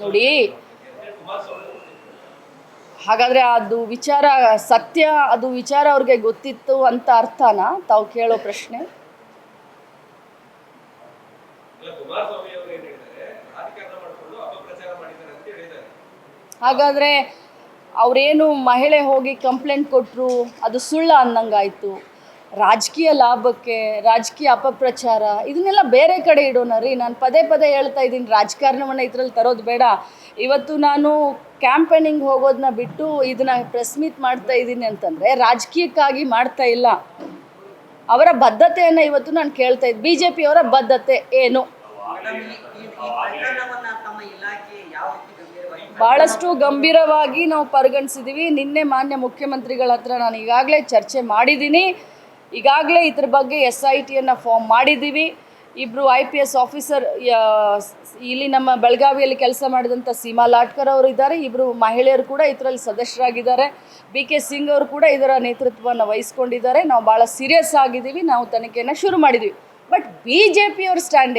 ನೋಡಿ. ಹಾಗಾದ್ರೆ ಅದು ವಿಚಾರ ಸತ್ಯ ಅದು ವಿಚಾರ ಅವ್ರಿಗೆ ಗೊತ್ತಿತ್ತು ಅಂತ ಅರ್ಥನಾ? ತಾವು ಕೇಳೋ ಪ್ರಶ್ನೆ. ಹಾಗಾದ್ರೆ ಅವ್ರೇನು ಮಹಿಳೆ ಹೋಗಿ ಕಂಪ್ಲೇಂಟ್ ಕೊಟ್ಟರು ಅದು ಸುಳ್ಳ ಅನ್ನಂಗಾಯ್ತು ರಾಜಕೀಯ ಲಾಭಕ್ಕೆ, ರಾಜಕೀಯ ಅಪಪ್ರಚಾರ, ಇದನ್ನೆಲ್ಲ ಬೇರೆ ಕಡೆ ಇಡೋಣ ರೀ ನಾನು ಪದೇ ಪದೇ ಹೇಳ್ತಾ ಇದ್ದೀನಿ, ರಾಜಕಾರಣವನ್ನು ಇದರಲ್ಲಿ ತರೋದು ಬೇಡ. ಇವತ್ತು ನಾನು ಕ್ಯಾಂಪೇನಿಂಗ್ ಹೋಗೋದನ್ನ ಬಿಟ್ಟು ಇದನ್ನ ಪ್ರೆಸ್ ಮೀಟ್ ಮಾಡ್ತಾ ಇದ್ದೀನಿ ಅಂತಂದರೆ ರಾಜಕೀಯಕ್ಕಾಗಿ ಮಾಡ್ತಾ ಇಲ್ಲ. ಅವರ ಬದ್ಧತೆಯನ್ನು ಇವತ್ತು ನಾನು ಕೇಳ್ತಾ ಇದ್ದೆ ಬಿ ಜೆ ಪಿಯವರ ಬದ್ಧತೆ ಏನು? ಭಾಳಷ್ಟು ಗಂಭೀರವಾಗಿ ನಾವು ಪರಿಗಣಿಸಿದ್ದೀವಿ ನಿನ್ನೆ ಮಾನ್ಯ ಮುಖ್ಯಮಂತ್ರಿಗಳ ಹತ್ರ ನಾನು ಈಗಾಗಲೇ ಚರ್ಚೆ ಮಾಡಿದ್ದೀನಿ ಈಗಾಗಲೇ ಇದ್ರ ಬಗ್ಗೆ ಎಸ್ ಐ ಟಿಯನ್ನು ಫಾರ್ಮ್ ಮಾಡಿದ್ದೀವಿ ಇಬ್ಬರು ಐ ಪಿ ಎಸ್ ಆಫೀಸರ್ ಇಲ್ಲಿ ನಮ್ಮ ಬೆಳಗಾವಿಯಲ್ಲಿ ಕೆಲಸ ಮಾಡಿದಂಥ ಸೀಮಾ ಲಾಟ್ಕರ್ ಅವರು ಇದ್ದಾರೆ. ಇಬ್ಬರು ಮಹಿಳೆಯರು ಕೂಡ ಇದರಲ್ಲಿ ಸದಸ್ಯರಾಗಿದ್ದಾರೆ. ಬಿ ಕೆ ಸಿಂಗ್ ಅವರು ಕೂಡ ಇದರ ನೇತೃತ್ವವನ್ನು ವಹಿಸ್ಕೊಂಡಿದ್ದಾರೆ. ನಾವು ಭಾಳ ಸೀರಿಯಸ್ ಆಗಿದ್ದೀವಿ. ನಾವು ತನಿಖೆಯನ್ನು ಶುರು ಮಾಡಿದ್ದೀವಿ. ಬಟ್ ಬಿ ಜೆ ಪಿಯವ್ರ ಸ್ಟ್ಯಾಂಡ್